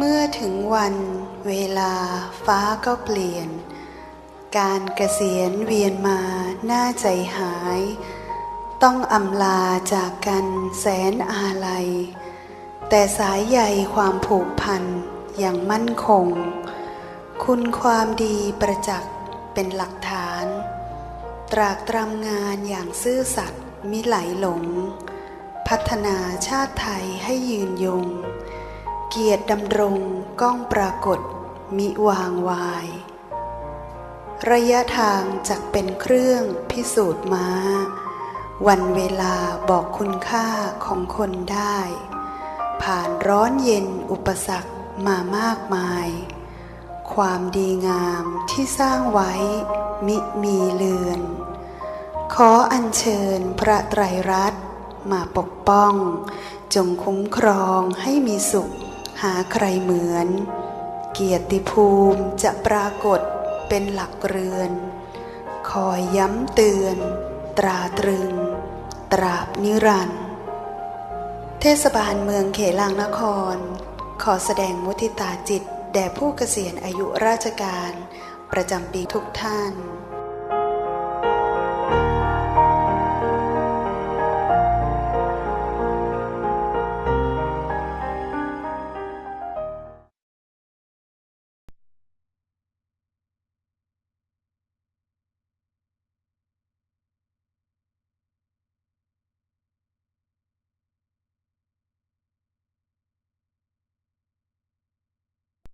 เมื่อถึงวันเวลาฟ้าก็เปลี่ยน การเกษียณเวียนมาหน้าใจหาย ต้องอำลาจากกันแสนอาลัย แต่สายใยความผูกพันอย่างมั่นคง คุณความดีประจักษ์เป็นหลักฐาน ตรากตรำงานอย่างซื่อสัตย์มิไหลหลง พัฒนาชาติไทยให้ยืนยง เกียรติดำรงก้องปรากฏ มิวางวาย ระยะทางจักเป็นเครื่องพิสูจน์มาวันเวลาบอกคุณค่าของคนได้ ผ่านร้อนเย็นอุปสรรคมามากมาย ความดีงามที่สร้างไว้ มิมีเลือน ขออัญเชิญพระไตรรัตน์มาปกป้อง จงคุ้มครองให้มีสุข หาใครเหมือน เกียรติภูมิจะปรากฏเป็นหลักเรือน คอยย้ำเตือน ตราตรึง ตราบนิรันดร์เทศบาลเมืองเขลางนคร ขอแสดงมุทิตาจิต แด่ผู้เกษียณอายุราชการ ประจำปีทุกท่าน